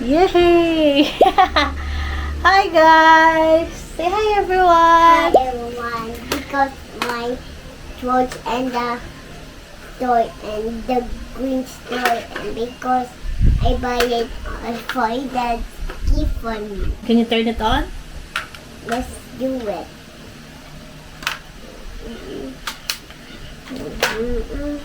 Yay! hi guys! Say hi everyone! Hi everyone! because my George and the toy and the green toy and because I buy it for that gift for me. Can you turn it on? Let's do it. Mm-mm.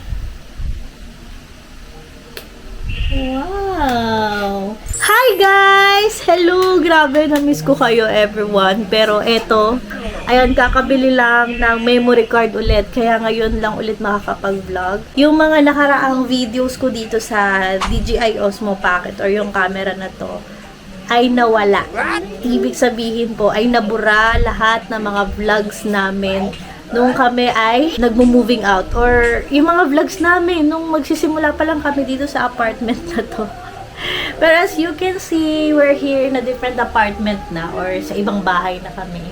Wow! Hi guys! Hello! Grabe, na-miss ko kayo everyone. Pero eto, ayan, kakabili lang ng memory card ulit. Kaya ngayon lang ulit makakapag-vlog. Yung mga nakaraang videos ko dito sa DJI Osmo Pocket or yung camera na to, ay nawala. Ibig sabihin po, ay nabura lahat ng mga vlogs namin nung kami ay nagmo-moving out or yung mga vlogs namin nung magsisimula pa lang kami dito sa apartment na to. Pero as you can see, we're here in a different apartment na or sa ibang bahay na kami.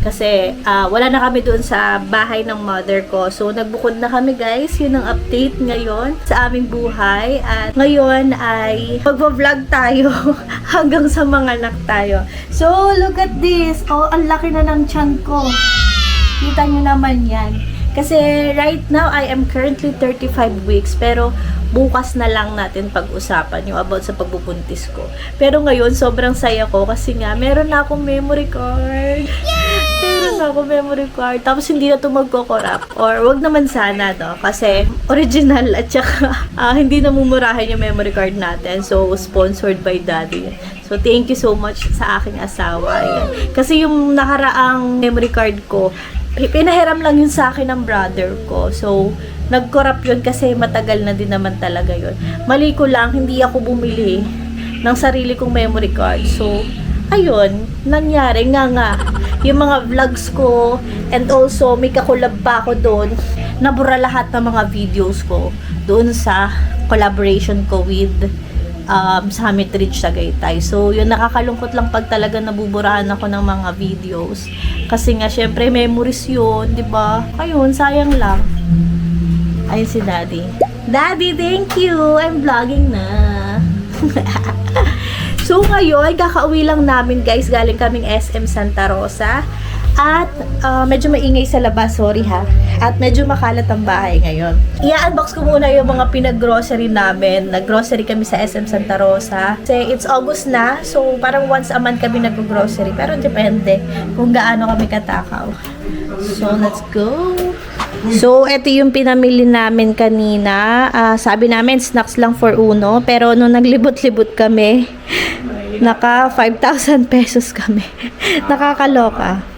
Kasi ah, wala na kami doon sa bahay ng mother ko. So nagbukod na kami guys. Yun ang update ngayon sa aming buhay. At ngayon ay magvo-vlog tayo hanggang sa mga anak tayo. So look at this. Oh, ang laki na ng tiyan ko. Kita nyo naman yan. Kasi right now, I am currently 35 weeks. Pero bukas na lang natin pag-usapan yung about sa pagbubuntis ko. Pero ngayon, sobrang saya ko kasi nga, meron na akong memory card. Meron na akong memory card. Tapos hindi na ito magkokorap. Or wag naman sana, no? Kasi original at saka ah, hindi namumurahin yung memory card natin. So, sponsored by daddy. So, thank you so much sa aking asawa. Ayan. Kasi yung nakaraang memory card ko, pinahiram lang yun sa akin ng brother ko. So, nag-corrupt yun kasi matagal na din naman talaga yun. Mali ko lang, hindi ako bumili ng sarili kong memory card. So, ayun, nangyari nga nga. Yung mga vlogs ko, and also may kakulab pa ako doon, nabura lahat ng mga videos ko doon sa collaboration ko with um, Summit Ridge Tagaytay. So, yun, nakakalungkot lang pag talaga nabuburahan ako ng mga videos. Kasi nga, syempre, memories yun, di ba? Ayun, sayang lang. Ayun si Daddy. Daddy, thank you! I'm vlogging na. so, ngayon, kakauwi lang namin, guys. Galing kaming SM Santa Rosa. At ah, medyo maingay sa labas, sorry ha. At medyo makalat ang bahay ngayon. I-unbox ko muna yung mga pinag-grocery namin. Nag-grocery kami sa SM Santa Rosa. Kasi it's August na, so parang once a month kami nag-grocery. Pero depende kung gaano kami katakaw. So, let's go! So, ito yung pinamili namin kanina. Ah, sabi namin, snacks lang for uno. Pero nung naglibot-libot kami, naka 5,000 pesos kami. Nakakaloka.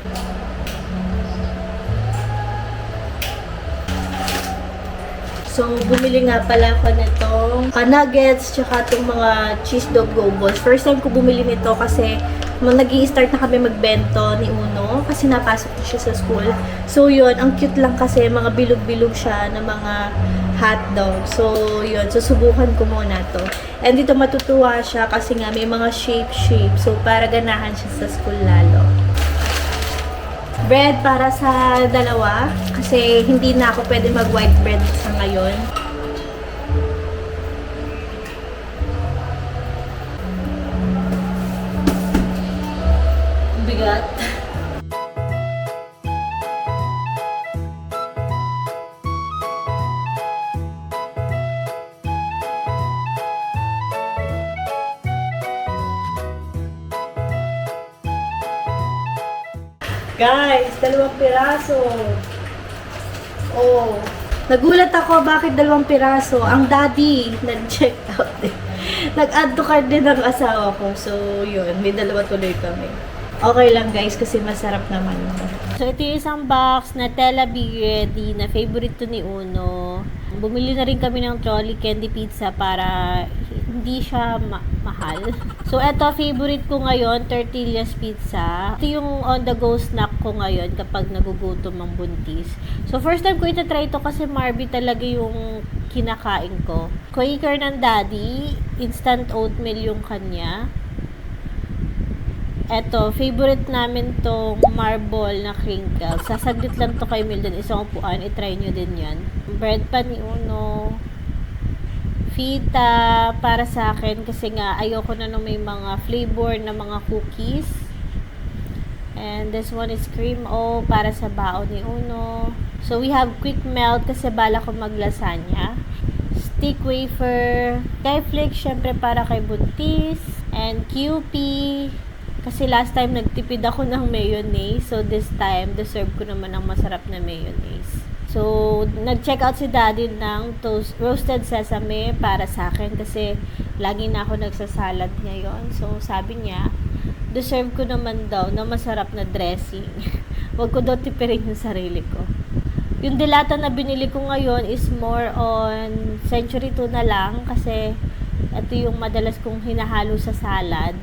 So, bumili nga pala ako nitong uh, nuggets, tsaka itong mga cheese dog go. First time ko bumili nito kasi nung nag start na kami magbento ni Uno kasi napasok na siya sa school. So, yun, ang cute lang kasi mga bilog-bilog siya na mga hotdog. So, yun, susubukan ko muna to. And dito matutuwa siya kasi nga may mga shape-shape. So, para ganahan siya sa school lalo bread para sa dalawa kasi hindi na ako pwede mag white bread sa ngayon. Guys, dalawang piraso. Oh. Nagulat ako bakit dalawang piraso. Ang daddy, nag-check out eh. Nag-add to cart din ang asawa ko. So, yun. May dalawa tuloy kami. Okay lang guys kasi masarap naman. So, ito yung isang box na Tela Be Ready na favorite to ni Uno. Bumili na rin kami ng trolley candy pizza para hindi siya ma- mahal. So, eto, favorite ko ngayon, tortillas pizza. Ito yung on-the-go snack ko ngayon kapag nagugutom ang buntis. So, first time ko ito try ito kasi Marby talaga yung kinakain ko. Quaker ng daddy, instant oatmeal yung kanya. Eto, favorite namin tong marble na crinkle. Sasaglit lang to kay Milden. Isang upuan. I-try nyo din yan. Bread pa ni Uno. fita para sa akin kasi nga ayoko na nung may mga flavor na mga cookies. And this one is cream o para sa baon ni Uno. So we have quick melt kasi bala ko maglasanya. Stick wafer, kay flake syempre para kay buntis, and QP. Kasi last time nagtipid ako ng mayonnaise. So this time, deserve ko naman ng masarap na mayonnaise. So, nag-check out si daddy ng toast, roasted sesame para sa akin kasi lagi na ako nagsasalad ngayon. So, sabi niya, deserve ko naman daw na masarap na dressing. Huwag ko daw tipirin yung sarili ko. Yung dilata na binili ko ngayon is more on century tuna lang kasi ito yung madalas kong hinahalo sa salad.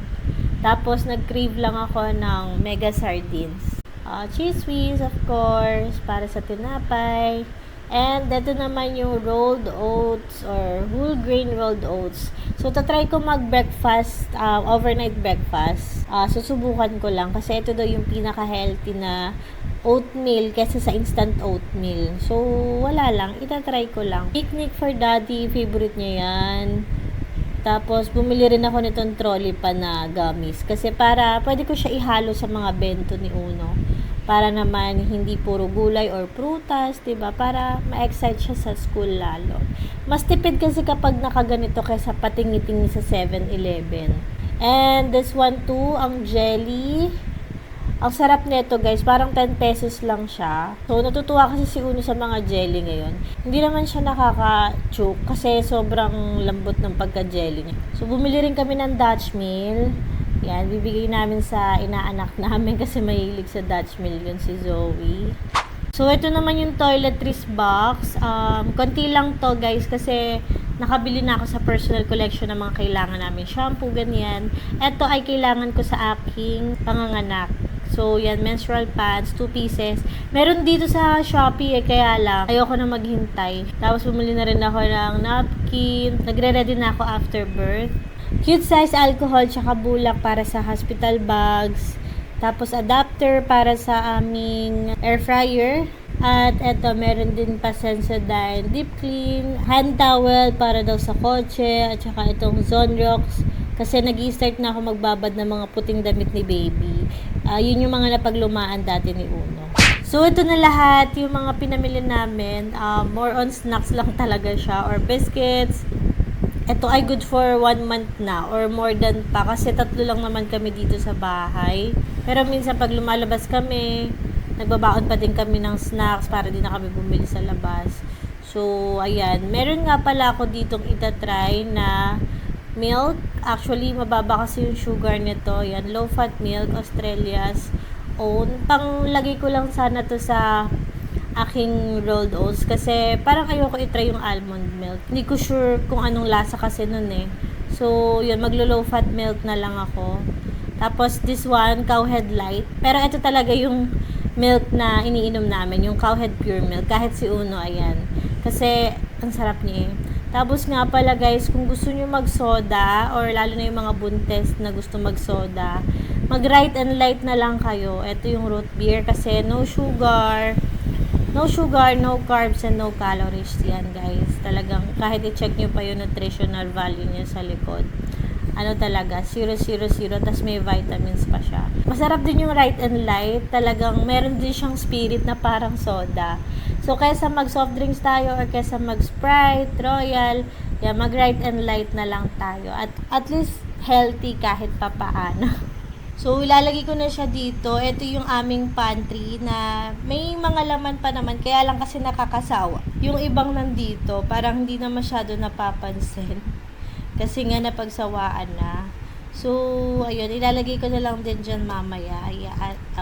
Tapos nag-crave lang ako ng mega sardines. Uh, cheese whiz, of course, para sa tinapay. And ito naman yung rolled oats or whole grain rolled oats. So, tatry ko mag-breakfast, uh, overnight breakfast. Uh, susubukan ko lang kasi ito daw yung pinaka-healthy na oatmeal kesa sa instant oatmeal. So, wala lang. Itatry ko lang. Picnic for daddy. Favorite niya yan. Tapos, bumili rin ako nitong trolley pa na gummies. Kasi para, pwede ko siya ihalo sa mga bento ni Uno. Para naman, hindi puro gulay or prutas, ba Para ma-excite siya sa school lalo. Mas tipid kasi kapag nakaganito kaysa patingi-tingi sa 7-Eleven. And this one too, ang jelly. Ang sarap nito guys, parang 10 pesos lang siya. So, natutuwa kasi si Uno sa mga jelly ngayon. Hindi naman siya nakaka-choke kasi sobrang lambot ng pagka-jelly niya. So, bumili rin kami ng Dutch meal. Yan, bibigay namin sa inaanak namin kasi mahilig sa Dutch meal yun si Zoe. So, ito naman yung toiletries box. Um, konti lang to guys kasi nakabili na ako sa personal collection ng mga kailangan namin. Shampoo, ganyan. Ito ay kailangan ko sa aking panganganak. So, yan, menstrual pads, 2 pieces. Meron dito sa Shopee eh, kaya lang, ayoko na maghintay. Tapos, bumili na rin ako ng napkin. Nagre-ready na ako after birth. Cute size alcohol, tsaka bulak para sa hospital bags. Tapos, adapter para sa aming air fryer. At eto, meron din pa Sensodyne deep clean, hand towel para daw sa kotse, at saka itong Zonrox kasi nag start na ako magbabad ng mga puting damit ni baby. Ah, yun yung mga napaglumaan dati ni Uno. So, ito na lahat, yung mga pinamili namin. Ah, more on snacks lang talaga siya, or biscuits. Ito ay good for one month na, or more than pa, kasi tatlo lang naman kami dito sa bahay. Pero minsan pag lumalabas kami, nagbabaon pa din kami ng snacks para din na kami bumili sa labas. So, ayan. Meron nga pala ako ditong itatry na milk. Actually, mababa kasi yung sugar nito. Yan, low-fat milk, Australia's own. Panglagay ko lang sana to sa aking rolled oats kasi parang ayoko itry yung almond milk. Hindi ko sure kung anong lasa kasi nun eh. So, yun, maglo-low fat milk na lang ako. Tapos, this one, cowhead light. Pero ito talaga yung milk na iniinom namin, yung cowhead pure milk. Kahit si Uno, ayan. Kasi, ang sarap niya eh. Tapos nga pala guys, kung gusto niyo mag-soda or lalo na yung mga buntes na gusto mag-soda, mag-right and light na lang kayo. Ito yung root beer kasi no sugar, no sugar, no carbs, and no calories yan guys. Talagang kahit i-check nyo pa yung nutritional value niya sa likod. Ano talaga, 000, tas may vitamins pa siya. Masarap din yung right and light. Talagang meron din siyang spirit na parang soda. So, kaysa mag soft drinks tayo or kaysa mag Sprite, Royal, yeah, mag right and light na lang tayo. At at least healthy kahit papaano. So, ilalagay ko na siya dito. Ito yung aming pantry na may mga laman pa naman. Kaya lang kasi nakakasawa. Yung ibang nandito, parang hindi na masyado napapansin. Kasi nga napagsawaan na. So, ayun, ilalagay ko na lang din dyan mamaya. Ay,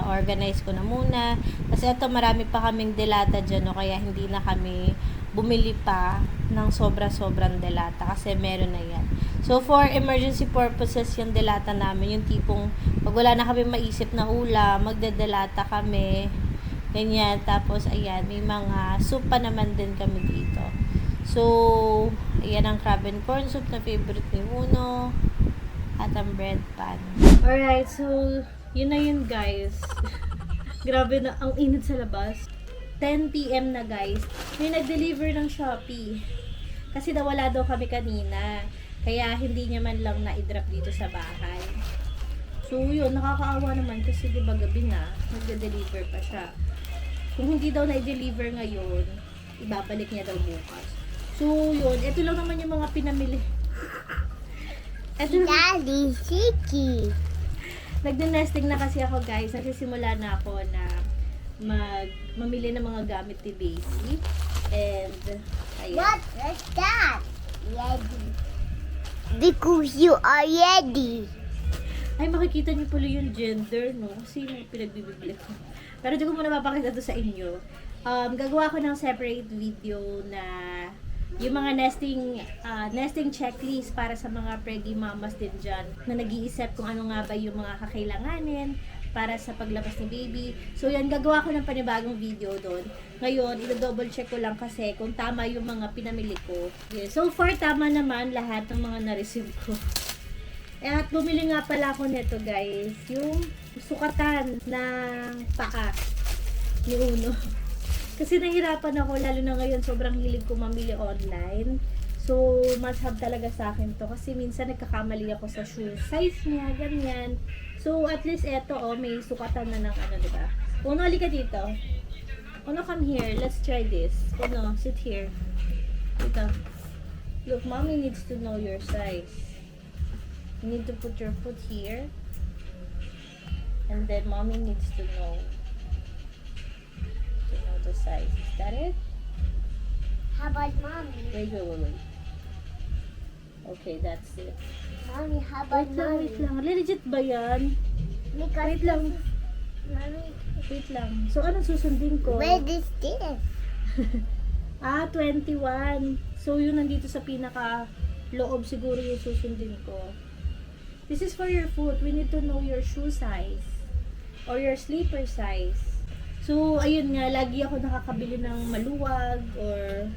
organize ko na muna. Kasi ito, marami pa kaming delata dyan, no? kaya hindi na kami bumili pa ng sobra-sobrang delata kasi meron na yan. So, for emergency purposes, yung delata namin, yung tipong pag wala na kami maisip na ulam, magdedelata kami. Ganyan. Tapos, ayan, may mga soup pa naman din kami dito. So, ayan ang crab and corn soup na favorite ni Uno. At ang bread pan. Alright, so, yun na yun guys. Grabe na, ang init sa labas. 10pm na guys. May nag-deliver ng Shopee. Kasi nawala daw kami kanina. Kaya hindi niya man lang na-drop dito sa bahay. So yun, nakakaawa naman kasi di gabi na, nagde-deliver pa siya. Kung hindi daw na-deliver ngayon, ibabalik niya daw bukas. So yun, ito lang naman yung mga pinamili. Ito lang, Daddy, Siki. nagde-nesting na kasi ako guys. Nagsisimula na ako na mag mamili ng mga gamit ni baby. And, ayun. What is that? Ready. Because you are ready. Ay, makikita niyo pala yung gender, no? Kasi yung pinagbibigli ko. Pero di ko muna mapakita to sa inyo. Um, gagawa ko ng separate video na yung mga nesting ah, nesting checklist para sa mga preggy mamas din dyan na nag-iisip kung ano nga ba yung mga kakailanganin para sa paglabas ni baby. So yan, gagawa ko ng panibagong video doon. Ngayon, i-double check ko lang kasi kung tama yung mga pinamili ko. Yeah, so far, tama naman lahat ng mga na-receive ko. At bumili nga pala ako nito guys, yung sukatan ng paa ni Uno. Kasi nahirapan ako, lalo na ngayon sobrang hilig ko mamili online. So, must have talaga sa akin to. Kasi minsan nagkakamali ako sa shoe size niya, ganyan. So, at least eto, oh, may sukatan na ng ano, di ba? Uno, halika dito. Uno, come here. Let's try this. Uno, sit here. Dito. Look, mommy needs to know your size. You need to put your foot here. And then mommy needs to know size. Is that it? How about mommy? Wait, wait, wait, wait. Okay, that's it. Mommy, how about Wait lang, mommy? wait lang. Legit ba yan? Because Wait lang. Mommy, Wait lang. So, anong susundin ko? where is this? Ah, 21. So, yun nandito sa pinaka loob siguro yung susundin ko. This is for your foot. We need to know your shoe size or your slipper size. So, ayun nga, lagi ako nakakabili ng maluwag or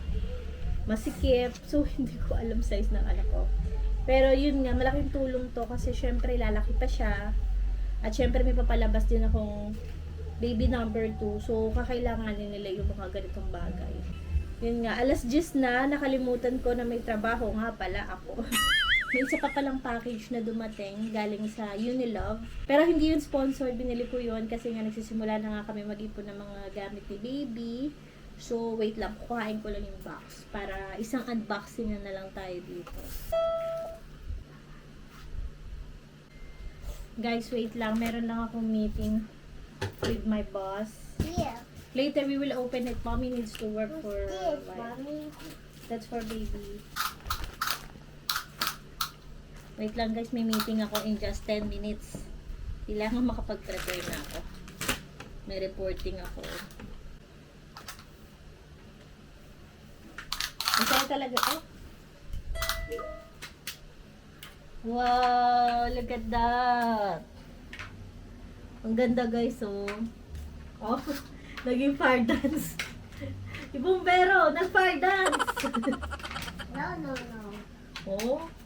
masikip. So, hindi ko alam size ng anak ko. Pero yun nga, malaking tulong to kasi syempre lalaki pa siya. At syempre may papalabas din akong baby number 2. So, kakailanganin nila yung mga ganitong bagay. Yun nga, alas 10 na, nakalimutan ko na may trabaho nga pala ako. may isa pa palang package na dumating galing sa Unilove. Pero hindi yun sponsor, binili ko yun kasi nga nagsisimula na nga kami mag-ipon ng mga gamit ni baby. So, wait lang, kuhain ko lang yung box para isang unboxing na na lang tayo dito. Guys, wait lang, meron lang akong meeting with my boss. Here. Later, we will open it. Mommy needs to work What's for this, mommy? That's for baby. Wait lang guys, may meeting ako in just 10 minutes. Kailangan makapag-prepare na ako. May reporting ako. Masaya talaga to. Wow, look at that. Ang ganda guys, oh. Oh, naging fire dance. Yung bumbero, nag-fire dance. No, no, no. oh.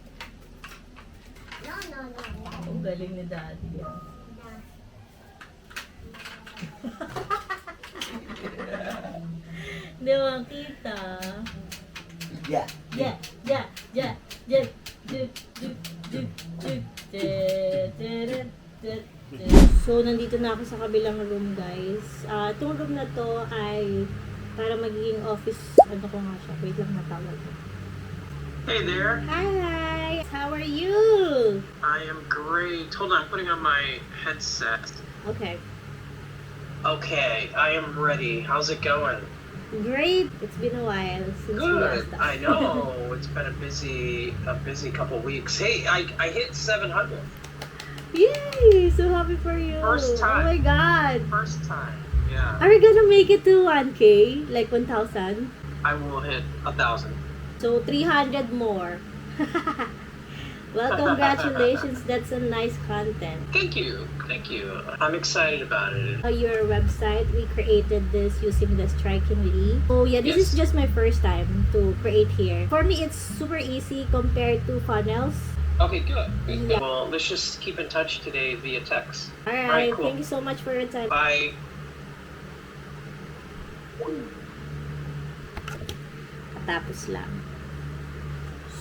Ang galing ni daddy. no. Hindi mo makita. Yeah. Yeah, yeah, yeah, yeah. Juk, juk, juk, juk, juk, juk. So, nandito na ako sa kabilang room, guys. Ah, itong room na to ay para magiging office, ano ko nga siya. Wait lang, natawag. Hey there, Hi! How are you? I am great. Hold on, I'm putting on my headset. Okay. Okay, I am ready. How's it going? Great! It's been a while since we last Good. talked. I know it's been a busy, a busy couple weeks. Hey, I, I hit 700 Yay! So happy for you. First time. Oh my god. first time. Yeah, Are we gonna make it to 1k? Like 1,000? I will hit a thousand. So 300 more. well, congratulations. That's a nice content. Thank you, thank you. I'm excited about it. Uh, your website, we created this using the Strikingly. Oh yeah, this is just my first time to create here. For me, it's super easy compared to funnels. Okay, good. Yeah. Well, let's just keep in touch today via text. Alright, Alright, cool. thank you so much for your time. Bye. Tapos lang.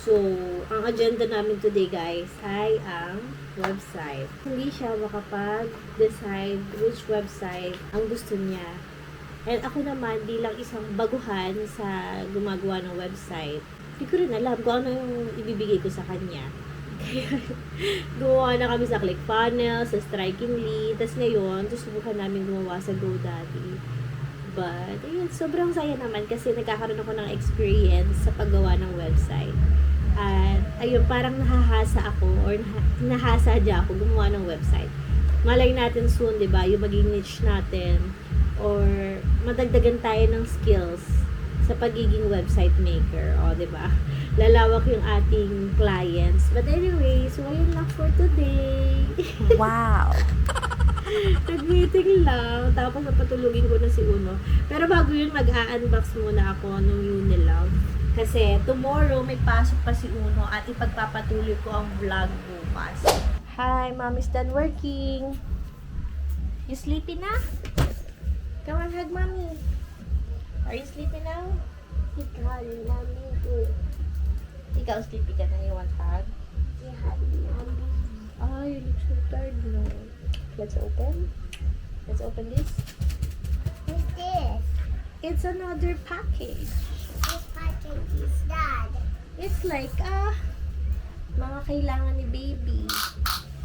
So, ang agenda namin today guys ay ang website. Hindi siya makapag-decide which website ang gusto niya. And ako naman bilang isang baguhan sa gumagawa ng website, hindi ko rin alam kung ano yung ibibigay ko sa kanya. Kaya, gumawa na kami sa ClickFunnels, sa Strikingly, tapos ngayon, susubukan namin gumawa sa GoDaddy. But, ayun, sobrang saya naman kasi nagkakaroon ako ng experience sa paggawa ng website. At, ayun, parang nahahasa ako or nah- nahasadya ako gumawa ng website. Malay natin soon, di ba, yung maging niche natin or madagdagan tayo ng skills sa pagiging website maker. O, di ba? Lalawak yung ating clients. But anyway, so ayun lang for today. Wow. Nag-meeting lang, tapos napatulugin ko na si Uno. Pero bago yun, mag-a-unbox muna ako ng Unilove. Kasi tomorrow, may pasok pa si Uno at ipagpapatuloy ko ang vlog bukas. Hi, mommy's done working. You sleepy na? Come on, hug mommy. Are you sleepy now? Ikaw, Mami, too. Ikaw, sleepy ka na. You want hug? Yeah, Mami. Ah, you look so tired, no? Let's open. Let's open this. Who's this? It's another package. This package is dad. It's like, ah, mga kailangan ni baby.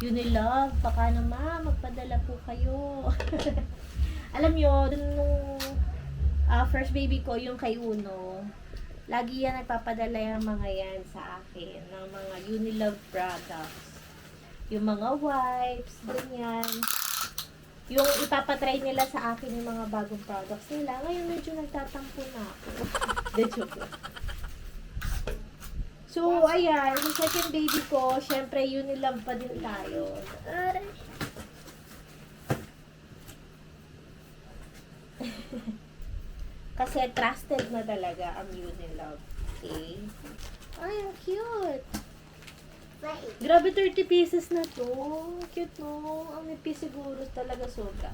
Unilove, baka naman, magpadala po kayo. Alam nyo, nung ah, first baby ko, yung kay Uno, lagi yan nagpapadala yung mga yan sa akin, ng mga Unilove products. Yung mga wipes, ganyan. Yung ipapatry nila sa akin yung mga bagong products nila. Ngayon, medyo nagtatampo na ako. The joke lang. So, ayan, yung second baby ko, syempre, Unilove pa din tayo. Ay. Kasi trusted na talaga ang Unilove. Okay? Ay, ang cute! Grabe, 30 pieces na to. Cute, no? Ang nipis siguro talaga sobra.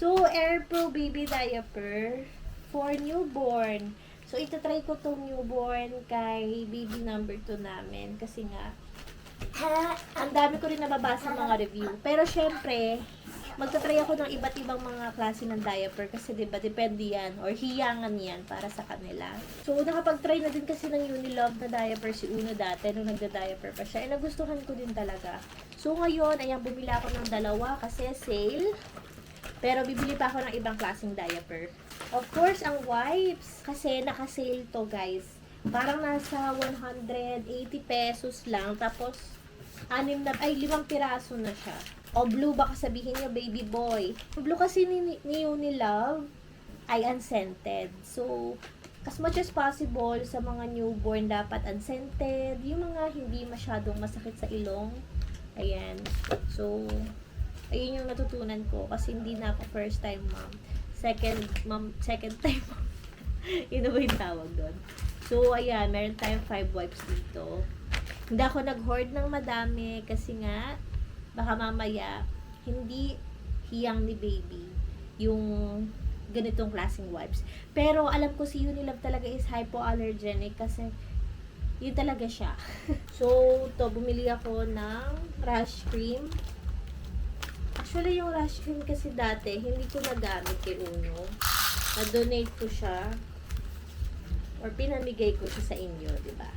So, Air Pro Baby Diaper for newborn. So, itatry ko tong newborn kay baby number 2 namin. Kasi nga, ang dami ko rin nababasa mga review. Pero, syempre, magtatry ako ng iba't ibang mga klase ng diaper kasi 'di ba depende yan or hiyangan yan para sa kanila. So nakapag-try na din kasi ng Unilove na diaper si Uno dati nung nagda-diaper pa siya. Eh nagustuhan ko din talaga. So ngayon, ayan bumili ako ng dalawa kasi sale. Pero bibili pa ako ng ibang klaseng diaper. Of course, ang wipes kasi naka-sale to guys. Parang nasa 180 pesos lang. Tapos, anim na, ay, limang piraso na siya. O blue, baka sabihin niyo, baby boy. Blue kasi ni, ni Unilove ay unscented. So, as much as possible sa mga newborn dapat unscented. Yung mga hindi masyadong masakit sa ilong. Ayan. So, ayun yung natutunan ko kasi hindi na ako first time mom. Second mom, second time yun na ba yung tawag doon? So, ayan, meron tayong five wipes dito. Hindi ako nag-hoard ng madami kasi nga, baka mamaya, hindi hiyang ni baby yung ganitong klaseng wipes. Pero alam ko si Unilove talaga is hypoallergenic kasi yun talaga siya. so, to bumili ako ng rash cream. Actually, yung rash cream kasi dati, hindi ko nagamit kay Uno. Na-donate ko siya or pinamigay ko siya sa inyo, di ba?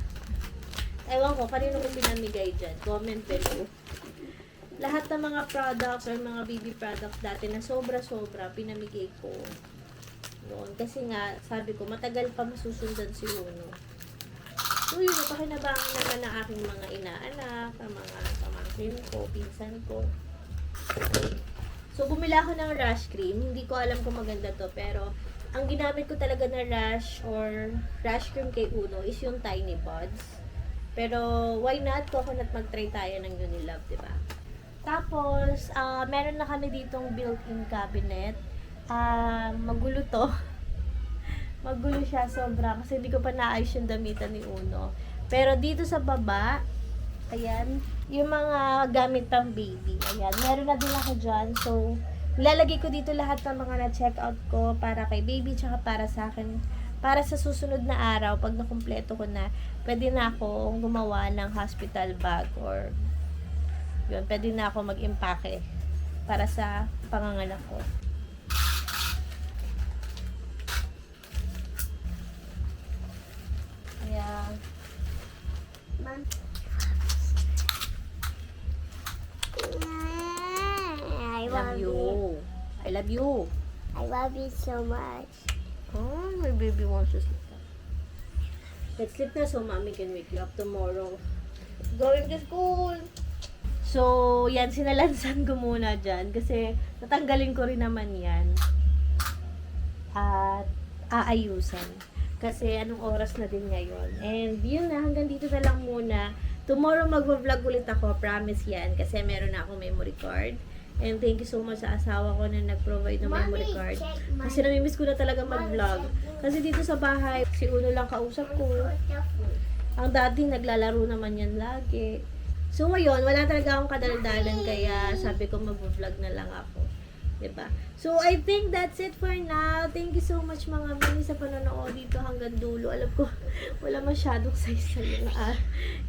Ewan ko, kanino ko pinamigay dyan? Comment below. Lahat ng mga products or mga baby products dati na sobra-sobra, pinamigay ko noon. Kasi nga, sabi ko, matagal pa masusundan si Uno. So, yun, napakinabangan naman ng aking mga inaanak, ang mga pamangkin ko, pinsan ko. So, bumila ako ng rash cream. Hindi ko alam kung maganda to, pero ang ginamit ko talaga na rash or rash cream kay Uno is yung Tiny Buds. Pero, why not? Coconut mag-try tayo ng Unilove, di ba? Tapos, ah meron na kami ditong built-in cabinet. Ah, magulo to. magulo siya sobra kasi hindi ko pa naayos yung damitan ni Uno. Pero dito sa baba, ayan, yung mga gamit pang baby. Ayan, meron na din ako dyan. So, lalagay ko dito lahat ng mga na-check out ko para kay baby tsaka para sa akin para sa susunod na araw, pag nakumpleto ko na, pwede na ako gumawa ng hospital bag or yun, pwede na ako mag-impake para sa panganganak ko. Kaya, Mom. I I love you. I love you. I love you so much. Oh, my baby wants to sleep now. Let's sleep na so mommy can wake you up tomorrow. Going to school. So, yan, sinalansan ko muna dyan kasi tatanggalin ko rin naman yan. At aayusan. Kasi anong oras na din ngayon. And yun na, hanggang dito na lang muna. Tomorrow mag-vlog ulit ako, promise yan. Kasi meron na akong memory card. And thank you so much sa asawa ko na nag-provide ng memory card. Kasi namimiss ko na talaga mag-vlog. Kasi dito sa bahay, si Uno lang kausap ko. Ang dati, naglalaro naman yan lagi. So ngayon, wala talaga akong kadaldalan kaya sabi ko mag-vlog na lang ako. 'Di ba? So I think that's it for now. Thank you so much mga mini sa panonood dito hanggang dulo. Alam ko, wala masyadong size sa yung, ah,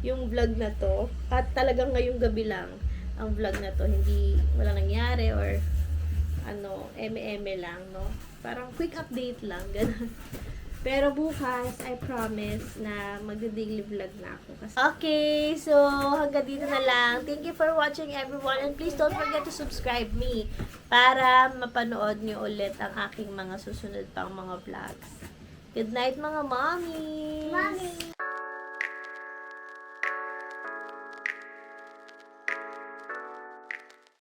yung vlog na to. At talagang ngayong gabi lang ang vlog na to. Hindi, wala nangyari or ano, eme-eme lang, no? Parang quick update lang, ganun. Pero bukas, I promise na magda-daily vlog na ako. Kasi okay, so hanggang dito na lang. Thank you for watching everyone. And please don't forget to subscribe me para mapanood niyo ulit ang aking mga susunod pang mga vlogs. Good night mga mommy! Mommy.